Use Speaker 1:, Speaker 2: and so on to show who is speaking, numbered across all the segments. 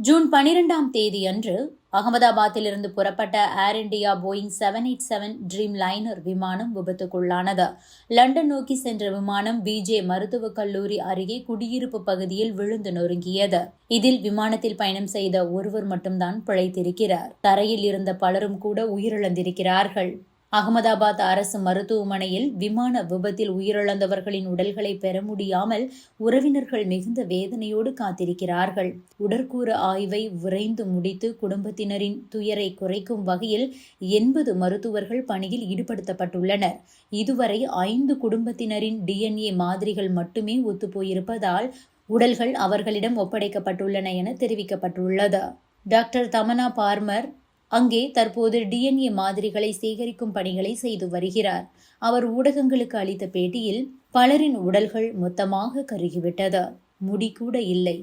Speaker 1: June பனிரெண்டாம் தேதி அன்று அகமதாபாத்திலிருந்து புறப்பட்ட Air India Boeing seven eight seven Dreamliner விமானம் விபத்துக்குள்ளானது. லண்டன் நோக்கி சென்ற விமானம் பிஜே மருத்துவக் கல்லூரி அருகே குடியிருப்பு பகுதியில் விழுந்து நொறுங்கியது. இதில் விமானத்தில் பயணம் செய்த ஒருவர் மட்டும்தான் பிழைத்திருக்கிறார். தரையில் இருந்த பலரும் கூட உயிரிழந்திருக்கிறார்கள். அகமதாபாத் அரசு மருத்துவமனையில் விமான விபத்தில் உயிரிழந்தவர்களின் உடல்களை பெற முடியாமல் உறவினர்கள் மிகுந்த வேதனையோடு காத்திருக்கிறார்கள். உடற்கூறு ஆய்வை விரைந்து முடித்து குடும்பத்தினரின் துயரை குறைக்கும் வகையில் எண்பது மருத்துவர்கள் பணியில் ஈடுபடுத்தப்பட்டுள்ளனர். இதுவரை ஐந்து குடும்பத்தினரின் டிஎன்ஏ மாதிரிகள் மட்டுமே ஒத்துப்போயிருப்பதால் உடல்கள் அவர்களிடம் ஒப்படைக்கப்பட்டுள்ளன என தெரிவிக்கப்பட்டுள்ளது. டாக்டர் தமனா பார்மர் அங்கே தற்போது டிஎன்ஏ மாதிரிகளை சேகரிக்கும் பணிகளை செய்து வருகிறார். அவர் ஊடகங்களுக்கு அளித்த பேட்டியில் பலரின் உடல்கள் மொத்தமாக கருகிவிட்டது. முடி கூட இல்லை.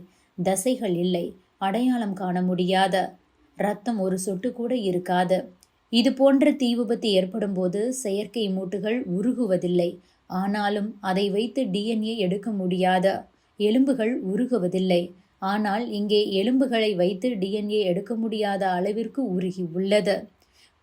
Speaker 1: தசைகள் இல்லை. அடையாளம் காண முடியாத. ரத்தம் ஒரு சொட்டு கூட இருக்காது. இது போன்ற தீ விபத்து ஏற்படும் போது செயற்கை மூட்டுகள் உருகுவதில்லை. ஆனாலும் அதை வைத்து டிஎன்ஏ எடுக்க முடியாத. எலும்புகள் உருகுவதில்லை. ஆனால் இங்கே எலும்புகளை வைத்து டிஎன்ஏ எடுக்க முடியாத அளவிற்கு உருகி உள்ளது.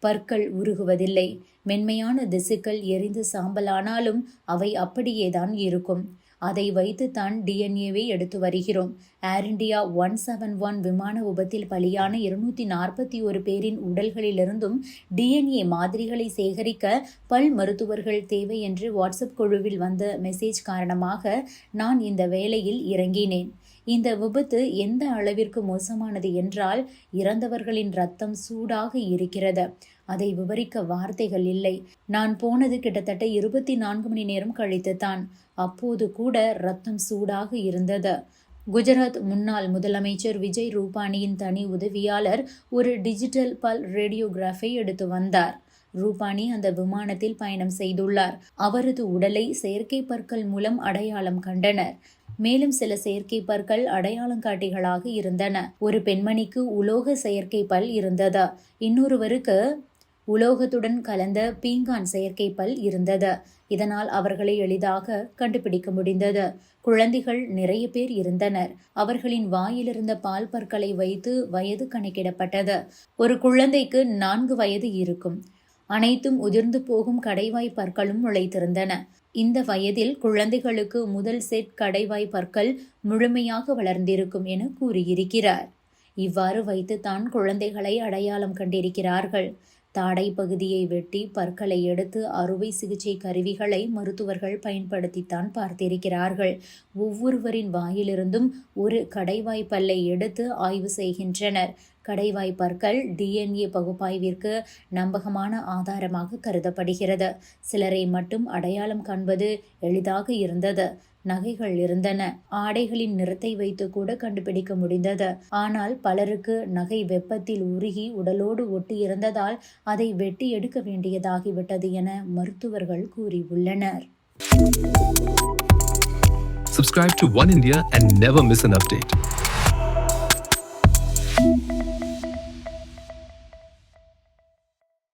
Speaker 1: பற்கள் உருகுவதில்லை. மென்மையான திசுக்கள் எரிந்து சாம்பலானாலும் அவை அப்படியேதான் இருக்கும். அதை வைத்து தான் டிஎன்ஏவை எடுத்து வருகிறோம். Air India one seven one விமான விபத்தில் பலியான இருநூத்தி நாற்பத்தி ஒரு பேரின் உடல்களிலிருந்தும் டிஎன்ஏ மாதிரிகளை சேகரிக்க பல் மருத்துவர்கள் தேவை என்று வாட்ஸ்அப் குழுவில் வந்த மெசேஜ் காரணமாக நான் இந்த வேலையில் இறங்கினேன். இந்த விபத்து எந்த அளவிற்கு மோசமானது என்றால் இறந்தவர்களின் ரத்தம் சூடாக இருக்கிறது. அதை விவரிக்க வார்த்தைகள் இல்லை. நான் போனது கிட்டத்தட்ட இருபத்தி நான்கு மணி நேரம் கழித்துத்தான் அப்போது கூட ரத்தம் சூடாக இருந்தது. குஜராத் முன்னாள் முதலமைச்சர் விஜய் ரூபானியின் தனி உதவியாளர் ஒரு டிஜிட்டல் பல் ரேடியோகிராஃபை எடுத்து வந்தார். ரூபானி அந்த விமானத்தில் பயணம் செய்துள்ளார். அவரது உடலை செயற்கை பற்கள் மூலம் அடையாளம் கண்டனர். மேலும் சில செயற்கை பற்கள் அடையாளம் காட்டிகளாக இருந்தன. ஒரு பெண்மணிக்கு உலோக செயற்கை பல் இருந்தது. இன்னொருவருக்கு உலோகத்துடன் கலந்த பீங்கான் செயற்கை பல் இருந்தது. இதனால் அவர்களை எளிதாக கண்டுபிடிக்க முடிந்தது. குழந்தைகள் நிறைய பேர் இருந்தனர். அவர்களின் வாயிலிருந்த பால் பற்களை வைத்து வயது கணக்கிடப்பட்டது. ஒரு குழந்தைக்கு நான்கு வயது இருக்கும். அனைத்தும் உதிர்ந்து போகும் கடைவாய் பற்களும் முளைத்திருந்தன. இந்த வயதில் குழந்தைகளுக்கு முதல் செட் கடைவாய் பற்கள் முழுமையாக வளர்ந்திருக்கும் என கூறியிருக்கிறார். இவ்வாறு வைத்து தான் குழந்தைகளை அடையாளம் கண்டிருக்கிறார்கள். தாடை பகுதியை வெட்டி பற்களை எடுத்து அறுவை சிகிச்சை கருவிகளை மருத்துவர்கள் பயன்படுத்தித்தான் பார்த்திருக்கிறார்கள். ஒவ்வொருவரின் வாயிலிருந்தும் ஒரு கடைவாய் பல்லை எடுத்து ஆய்வு செய்கின்றனர். கடைவாய் பற்கள் டிஎன்ஏ பகுப்பாய்விற்கு நம்பகமான ஆதாரமாக கருதப்படுகிறது. சிலரை மட்டும் அடையாளம் காண்பது எளிதாக இருந்தது. நகைகள் இருந்தன. ஆடைகளின் நிறத்தை வைத்து கூட கண்டுபிடிக்க முடிந்தது. ஆனால் பலருக்கு நகை வெப்பத்தில் உருகி உடலோடு ஒட்டி இருந்ததால் அதை வெட்டி எடுக்க வேண்டியதாகிவிட்டது என மருத்துவர்கள் கூறியுள்ளனர்.
Speaker 2: Subscribe to One India and never miss an update.